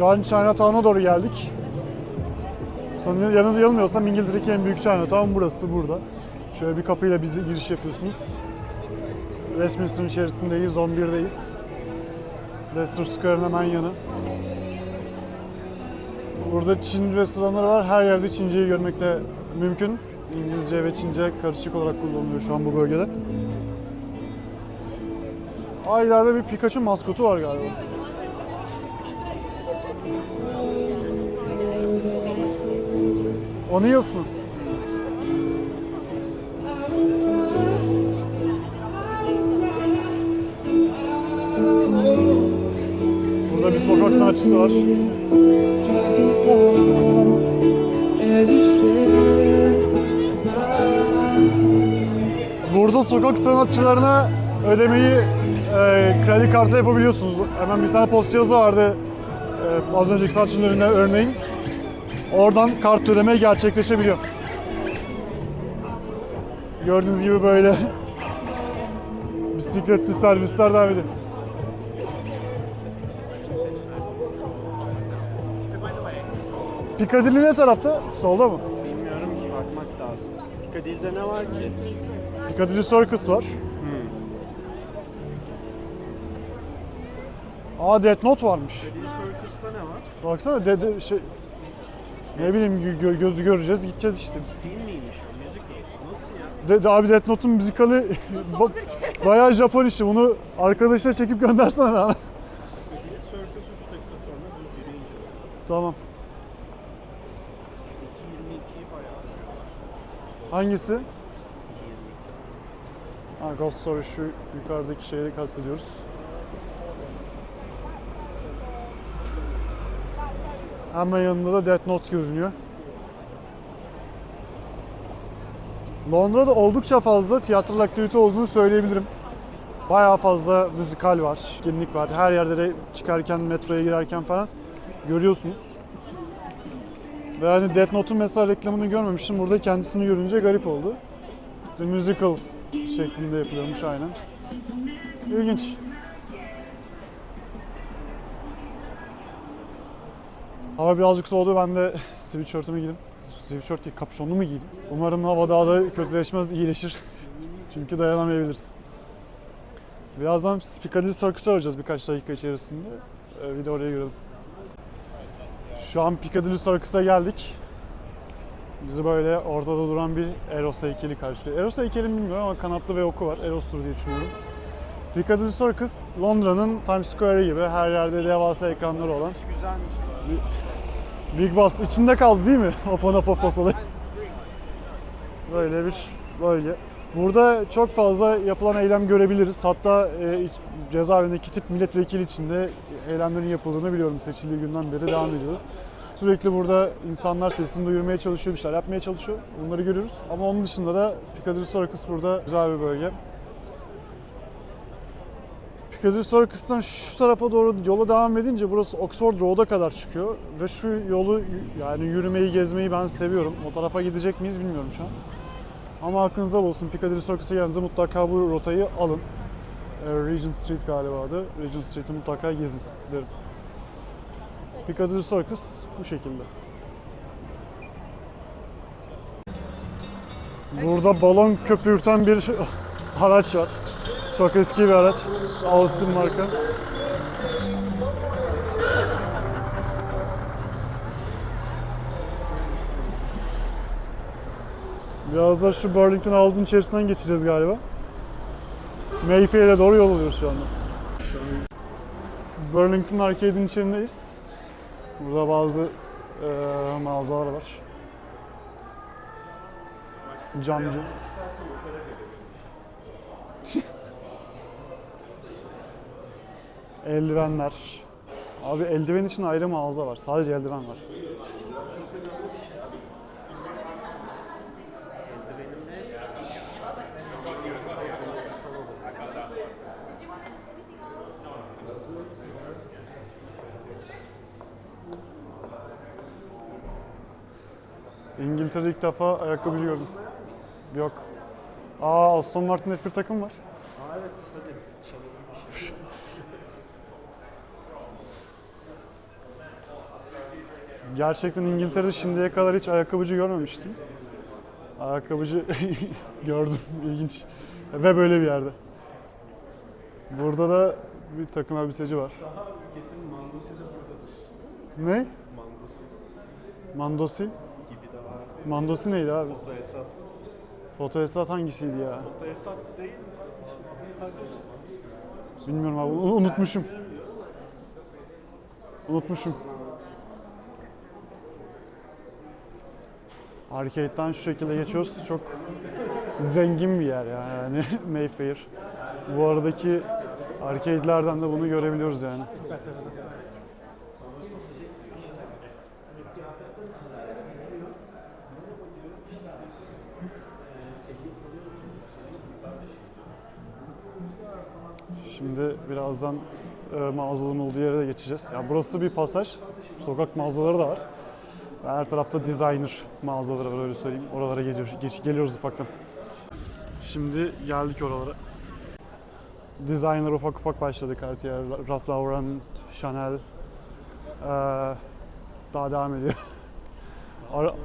Şu an Chinatown'a doğru geldik. Sanırım yanılmıyorsam İngiltere'deki en büyük Chinatown burası burada. Şöyle bir kapıyla bizi giriş yapıyorsunuz. Westminster'ın içerisindeyiz, 11'deyiz. Leicester Square'ın hemen yanı. Burada Çin restoranları var. Her yerde Çince'yi görmek de mümkün. İngilizce ve Çince karışık olarak kullanılıyor şu an bu bölgede. Aa bir Pikachu maskotu var galiba. O Niels mı? Burada bir sokak sanatçısı var. Burada sokak sanatçılarına ödemeyi e, kredi kartı yapabiliyorsunuz. Hemen bir tane post cihazı vardı e, az önceki sanatçının önünde örneğin. Oradan kart ödeme gerçekleşebiliyor. Gördüğünüz gibi böyle bisikletli servisler devam ediyor. Piccadilly ne tarafta? Solda mı? Bilmiyorum ki bakmak lazım. Piccadilly'de ne var ki? Piccadilly Circus var. Aa Death Note varmış. Circus'ta ne var? Baksana de, de- şey ne bileyim gö- gö- gözü göreceğiz gideceğiz işte. Film miymiş o? Müzik mi? Nasıl ya? De, de abi Death Note'un müzikali bak, bayağı Japon işi. Bunu arkadaşa çekip göndersene bana. Piccadilly Circus 3 dakika sonra düz yürüyünce. tamam. 2.22'yi bayağı. Hangisi? Ha Ghost Story şu yukarıdaki şeyi kastediyoruz. Hemen yanında da Death Note görünüyor. Londra'da oldukça fazla tiyatral aktivite olduğunu söyleyebilirim. Bayağı fazla müzikal var, etkinlik var. Her yerde de çıkarken, metroya girerken falan görüyorsunuz. Ve hani Death Note'un mesela reklamını görmemiştim. Burada kendisini görünce garip oldu. The Musical şeklinde yapılıyormuş aynen. İlginç. Hava birazcık soğudu. Ben de sweatshirt'ümü giydim. Sweatshirt değil, kapşonlu mu giydim? Umarım hava daha da kötüleşmez, iyileşir. Çünkü dayanamayabiliriz. Birazdan Piccadilly Circus'a varacağız birkaç dakika içerisinde. Ee, bir de oraya görelim. Şu an Piccadilly Circus'a geldik. Bizi böyle ortada duran bir Eros heykeli karşılıyor. Eros heykeli mi bilmiyorum ama kanatlı ve oku var. Eros'tur diye düşünüyorum. Piccadilly Circus, Londra'nın Times Square gibi her yerde devasa ekranları olan Güzelmiş. Big Boss içinde kaldı değil mi? Opanopopos Böyle bir bölge. Burada çok fazla yapılan eylem görebiliriz. Hatta e, cezaevindeki tip milletvekili içinde eylemlerin yapıldığını biliyorum. Seçildiği günden beri devam ediyor. Sürekli burada insanlar sesini duyurmaya çalışıyor, bir şeyler yapmaya çalışıyor. Bunları görüyoruz. Ama onun dışında da Piccadilly Circus burada güzel bir bölge. Piccadilly Circus'tan şu tarafa doğru yola devam edince burası Oxford Road'a kadar çıkıyor. Ve şu yolu yani yürümeyi, gezmeyi ben seviyorum. O tarafa gidecek miyiz bilmiyorum şu an. Ama aklınızda olsun Piccadilly Circus'a geldiğinizde mutlaka bu rotayı alın. Ee, Regent Street galiba adı. Regent Street'i mutlaka gezin derim. Piccadilly Circus bu şekilde. Burada balon köpürten bir araç var. Çok eski bir araç. Austin marka. Biraz da şu Burlington House'un içerisinden geçeceğiz galiba. Mayfair'e doğru yol alıyoruz şu anda. Burlington Arcade'in içerindeyiz. Burada bazı eee mağazalar var. Camcı. Eldivenler. Abi eldiven için ayrı mağaza var. Sadece eldiven var. İngiltere'de ilk defa ayakkabıcı gördüm. Yok. Aa Aston Martin F1 takım var. Aa evet hadi. Çalalım bir şey. Gerçekten İngiltere'de şimdiye kadar hiç ayakkabıcı görmemiştim. Ayakkabıcı gördüm, ilginç. Ve böyle bir yerde. Burada da bir takım elbiseci var. Kesin Mandosi de buradadır. Ne? Mandosi Mandosi? gibi de var. Mandosi neydi abi? Foto Esat. Foto Esat hangisiydi ya? Foto Esat değil mi? Bilmiyorum abi, unutmuşum. Unutmuşum. Arcade'den şu şekilde geçiyoruz. Çok zengin bir yer ya yani Mayfair. Bu aradaki arcade'lerden de bunu görebiliyoruz yani. Şimdi birazdan e, mağazaların olduğu yere de geçeceğiz. Ya burası bir pasaj. Sokak mağazaları da var. Her tarafta designer mağazaları var öyle söyleyeyim. Oralara geliyoruz, geç- geliyoruz ufaktan. Şimdi geldik oralara. Designer ufak ufak başladı. Cartier, Ralph Lauren, Chanel. Ee, daha devam ediyor. Ara-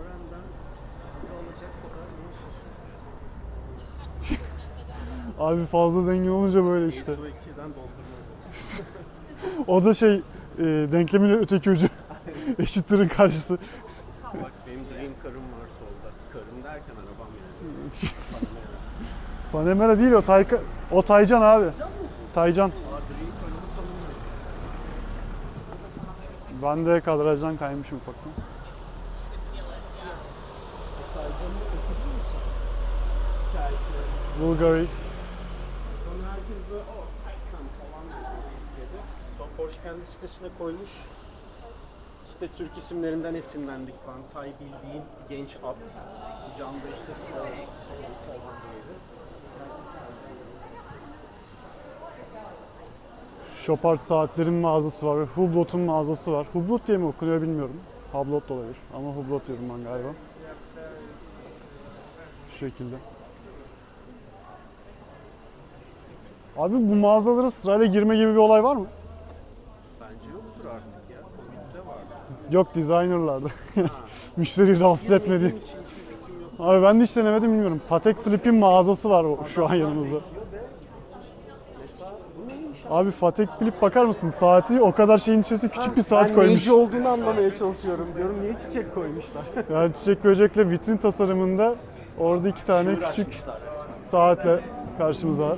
Abi fazla zengin olunca böyle işte. Su 2'den doldurma. O da şey e, denklemin öteki ucu. Eşittirin karşısı. Bak benim dream karım var solda. Karım derken arabam yani. Panamera. Değil o Tayka, o Taycan abi. Taycan. Ben de kadrajdan kaymışım ufaktan. Bulgari. Sonra herkes böyle o Taycan falan dedi. Sonra Porsche kendi sitesine koymuş. İşte Türk isimlerinden esinlendik falan. Tay bildiğin genç at. Can da işte Sol falan diyordu. Chopard saatlerin mağazası var. Hublot'un mağazası var. Hublot diye mi okunuyor bilmiyorum. Hublot da olabilir. Ama Hublot diyorum ben galiba. Şu şekilde. Abi bu mağazalara sırayla girme gibi bir olay var mı? Bence yoktur artık. Yok designerlarda. Müşteriyi rahatsız etmedi. Abi ben de hiç denemedim bilmiyorum. Patek Philippe'in mağazası var şu an yanımızda. Abi? Abi Patek Philippe bakar mısın? Saati o kadar şeyin içerisine küçük bir saat ben koymuş. neyci olduğunu anlamaya çalışıyorum diyorum. Niye çiçek koymuşlar? Yani çiçek böcekle vitrin tasarımında orada iki tane Şiir küçük saatle karşımıza var.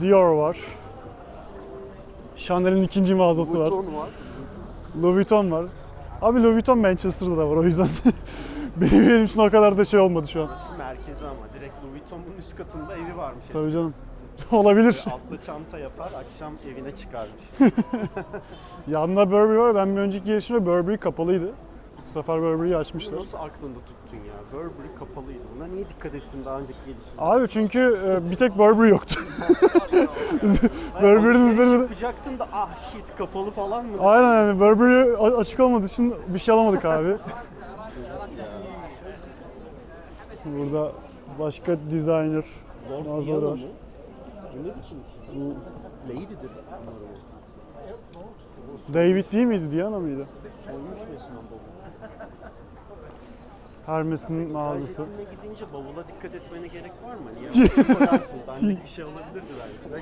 Dior var. Chanel'in ikinci mağazası var. Buton var. Louis Vuitton var. Abi Louis Vuitton Manchester'da da var o yüzden benim, benim için o kadar da şey olmadı şu an. Burası merkezi ama direkt Louis Vuitton'un üst katında evi varmış. Tabii canım. Olabilir. Altta çanta yapar, akşam evine çıkarmış. Yanında Burberry var. Ben bir önceki gelişimde Burberry kapalıydı. Bu sefer Burberry'yi açmışlar. Nasıl aklında tuttun ya? Burberry kapalıydı. Buna niye dikkat ettin daha önceki gelişimde? Abi çünkü e, bir tek Burberry yoktu. Burberry'nin üzerinde... Yapacaktın da ah shit kapalı falan mı? Aynen yani Burberry açık olmadığı için bir şey alamadık abi. Burada başka designer Diana var. Bu ne biçim isim? Bu Lady'dir. David değil miydi? Diana mıydı? Koymuş resmen bavul. Hermes'in mağazası. Sajetinle gidince bavula dikkat etmene gerek var mı? Niye koyarsın? Dandik bir şey olabilirdi belki.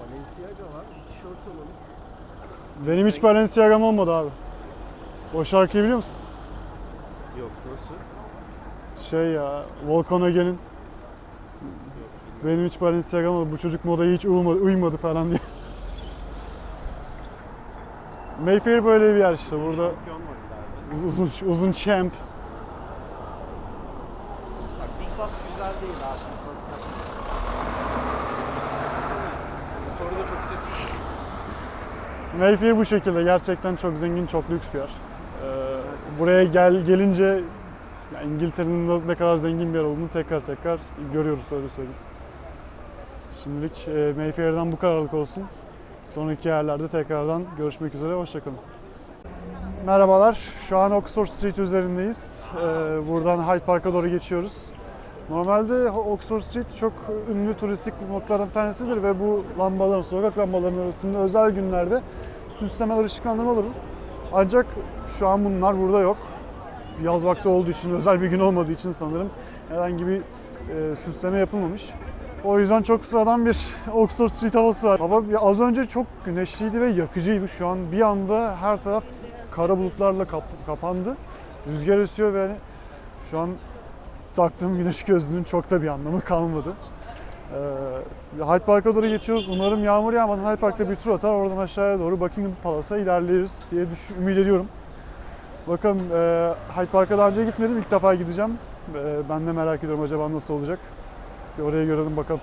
Balenciaga var. Tişört alalım. Benim hiç Balenciaga'm olmadı abi. O şarkıyı biliyor musun? Yok nasıl? Şey ya, Volkan Öge'nin benim hiç Balenciaga'm olmadı. Bu çocuk modaya hiç uymadı, uymadı falan diye. Mayfair böyle bir yer işte. Burada uz- uzun uzun champ. Bak Big Boss güzel değil abi. Big Boss yapma. Motoru da çok ses. Mayfair bu şekilde gerçekten çok zengin, çok lüks bir yer. Ee, buraya gel gelince ya İngiltere'nin ne- kadar zengin bir yer olduğunu tekrar tekrar görüyoruz öyle söyleyeyim. Şimdilik e, Mayfair'den bu kadarlık olsun. Sonraki yerlerde tekrardan görüşmek üzere, hoşçakalın. Merhabalar. Şu an Oxford Street üzerindeyiz. Ee, buradan Hyde Park'a doğru geçiyoruz. Normalde Oxford Street çok ünlü turistik noktalardan bir tanesidir ve bu lambaların, sokak lambalarının arasında özel günlerde süslemeler, ışıklandırmalar olur. Ancak şu an bunlar burada yok. Yaz vakti olduğu için, özel bir gün olmadığı için sanırım herhangi bir e, süsleme yapılmamış. O yüzden çok sıradan bir Oxford Street havası var. Hava az önce çok güneşliydi ve yakıcıydı. Şu an bir anda her taraf kara bulutlarla kap- kapandı. Rüzgar esiyor ve hani şu an taktığım güneş gözlüğünün çok da bir anlamı kalmadı. Ee, Hyde Park'a doğru geçiyoruz. Umarım yağmur yağmadan Hyde Park'ta bir tur atar. Oradan aşağıya doğru Buckingham Palace'a ilerleriz diye ümit ediyorum. Bakalım e, Hyde Park'a daha önce gitmedim. İlk defa gideceğim. E, ben de merak ediyorum acaba nasıl olacak. Bir oraya görelim bakalım.